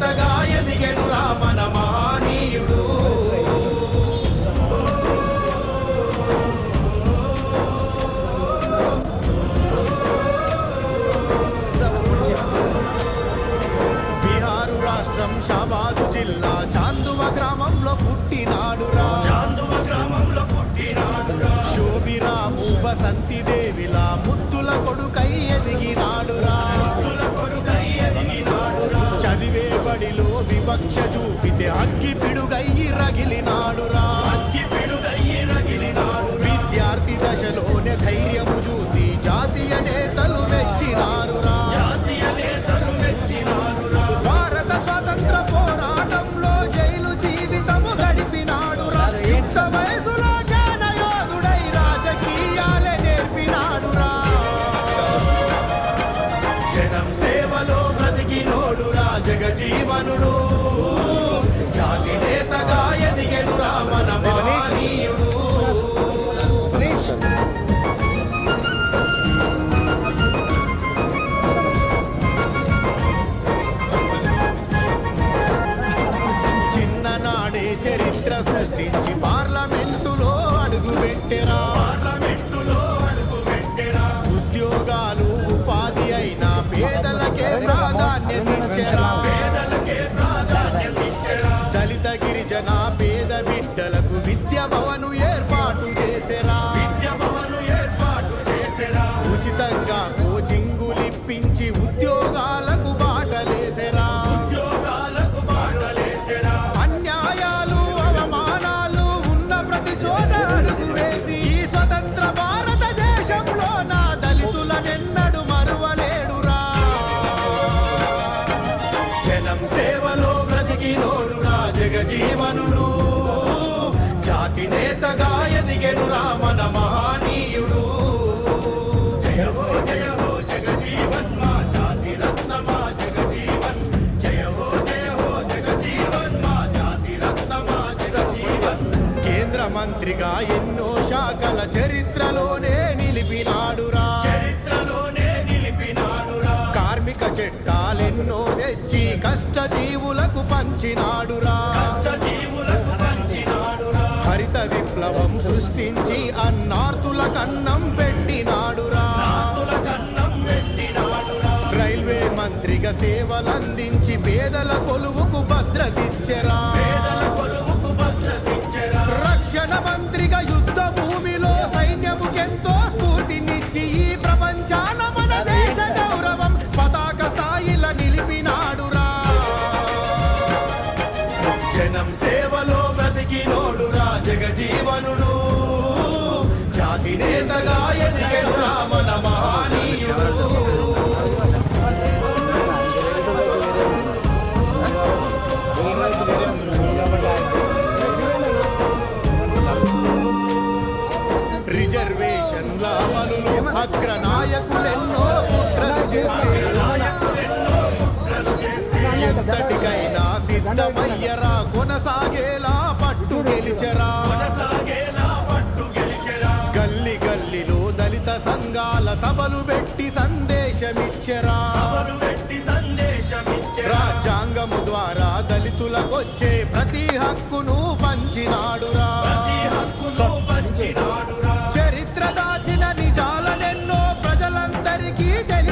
నేతగా ఎదిగెను రాష్ట్రం షాబాదు జిల్లా చాందువ గ్రామంలో పుట్టినాడురా. చాందువ గ్రామంలో పుట్టినాడురా. శోభిరాము వసంతి దేవిలా ముద్దుల కొడుక వివక్ష చూపితే అగ్గి పిడుగయ్యి రగిలినాడురా అగ్గి పిడుగయ్యి రగిలినాడు విద్యార్థి దశలోనే ధైర్యము చూసి జాతీయ నేతలు మెచ్చినారురా. జాతీయ నేతలు మెచ్చినాడురా భారత స్వాతంత్ర పోరాటంలో జైలు జీవితము గడిపినాడురా. యుక్త వయసులో జ్ఞానయోధుడై రాజకీయాలే నేర్పినాడురా. జనం సేవలో బ్రతికినోడురా. జగజీవనుడు పేద బిడ్డలకు విద్య భవను ఏర్పాటు చేసెరా. విద్య భవను ఏర్పాటు చేసెరా. ఉచితంగా కోచింగులిప్పించి ఉద్యోగాలకు బాటలేసెరా. ఉద్యోగాలకు బాటలేసెరా. అన్యాయాలు అవమానాలు ఉన్న ప్రతి చోట అడుగు వేసి ఈ స్వతంత్ర భారతదేశంలో నా దళితులనెన్నడు మరువలేడురా. జనం సేవలో బ్రతికినోడురా జగజీవనుడు జాతి నేతగా ఎదిగెనురా మన మహనీయుడు. జయ హో జయ హో జగజీవన్ మా జాతి రత్నమా జగజీవన్. జయ హో జయ హో జగజీవన్ మా జాతి రత్నమా జగజీవన్. కేంద్ర మంత్రిగా ఎన్నో శాఖల చరిత్రలోనే నిలిపినాడురా. చరిత్రలోనే నిలిపినాడురా. కార్మిక చట్టాలెన్నో తెచ్చి కష్టజీవులకు పంచినాడురా. మంత్రిగా సేవలందించి పేదల కొలువుకు భద్రతిచ్చెరా. రక్షణ మంత్రిగా యుద్ధ భూమిలో సైన్యముకెంతో స్ఫూర్తినిచ్చి ఈ ప్రపంచాన మన దేశ గౌరవం పతాక స్థాయిలో నిలిపినాడురా. జనం సేవలో బ్రతికినోడురా జగజీవనుడు. జాతి నేతగా ఎదిగెనురా అగ్ర నాయకులెన్నో కుట్రలు ఎంతటికైనా సిద్ధమయ్యరా కొనసాగేలా పట్టు గెలిచరా. గల్లి గల్లిలో దళిత సంఘాల సభలు పెట్టి సందేశమిచ్చరా. రాజ్యాంగము ద్వారా దళితులకొచ్చే ప్రతి హక్కును పంచినాడురా. ఈ హక్కును పంచినాడురా